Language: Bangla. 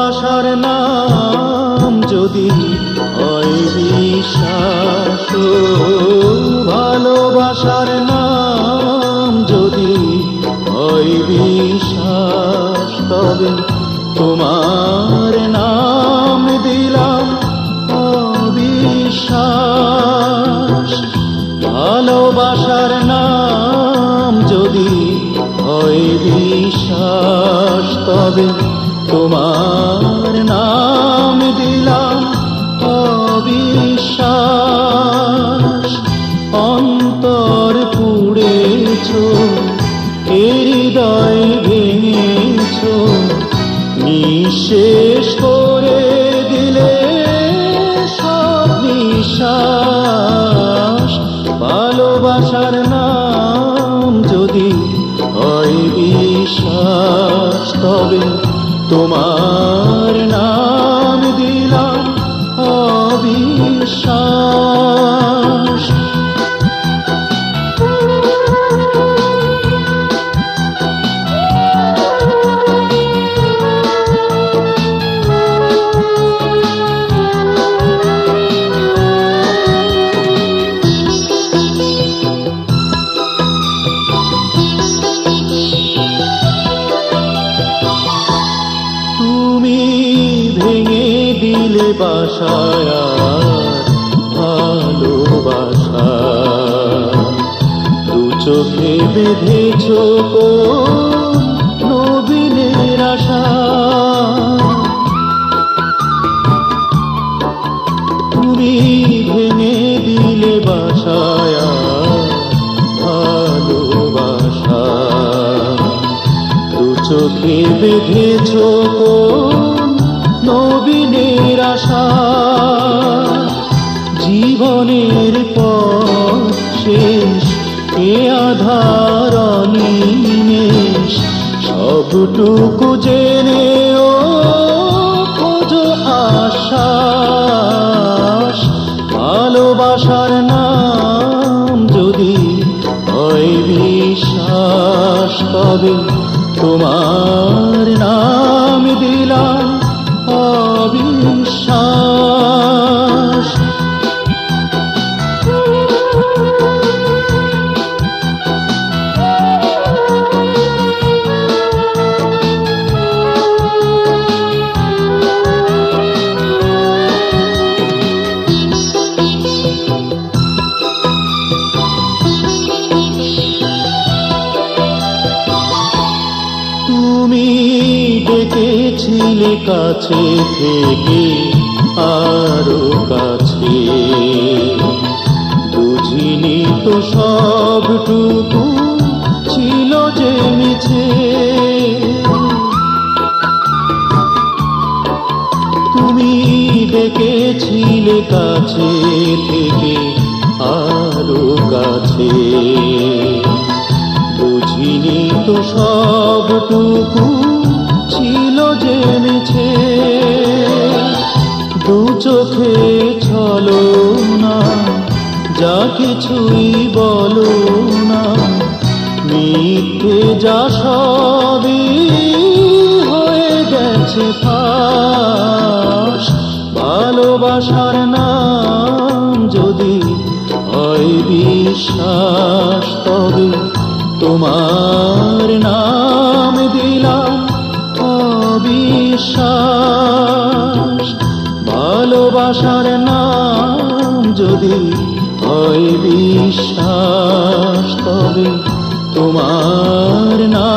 ভালোবাসার নাম যদি হয় বিশ্বাস ভালোবাসার নাম যদি হয় বিশ্বাস, তবে তোমার নাম দিলাম অবিশ্বাস। ভালোবাসার নাম যদি হয় বিশ্বাস, তবে তোমার নাম দিলাম অবিশ্বাস। অন্তর পুড়েছ হৃদয় ভেঙেছ নিঃশেষ করে দিলে সব নিঃশ্বাস। ভালোবাসার নাম তোমার দিলে বাসায় ভালোবাসা। দু চোখে বেঁধেছ নবীনের আশা। তুমি ভেঙে দিলে বাসায় ভালোবাসা। দু চোখে বেঁধেছ আশা, জীবনের পর শেষ, এ আধার নিমেষ সবটুকু জেনে ও খোঁজো আশ্বাস। ভালোবাসার নাম যদি হয় বিশ্বাস, তবে তোমার ডেকেছিলে কাছে থেকে আরও কাছে। বুঝিনি তো সবটুকু ছিল যে মিছে। তুমি ডেকেছিলে কাছে থেকে আরও কাছে। বুঝিনি তো সবটুকু কিছুই বলো না। মিথ্যে যা সবই হয়ে গেছে ভালোবাসার নাম যদি হয় বিশ্বাস, তবে তোমার নাম দিলাম অবিশ্বাস। ভালোবাসার নাম যদি হয় বিশ্বাস তবে তোমার নাম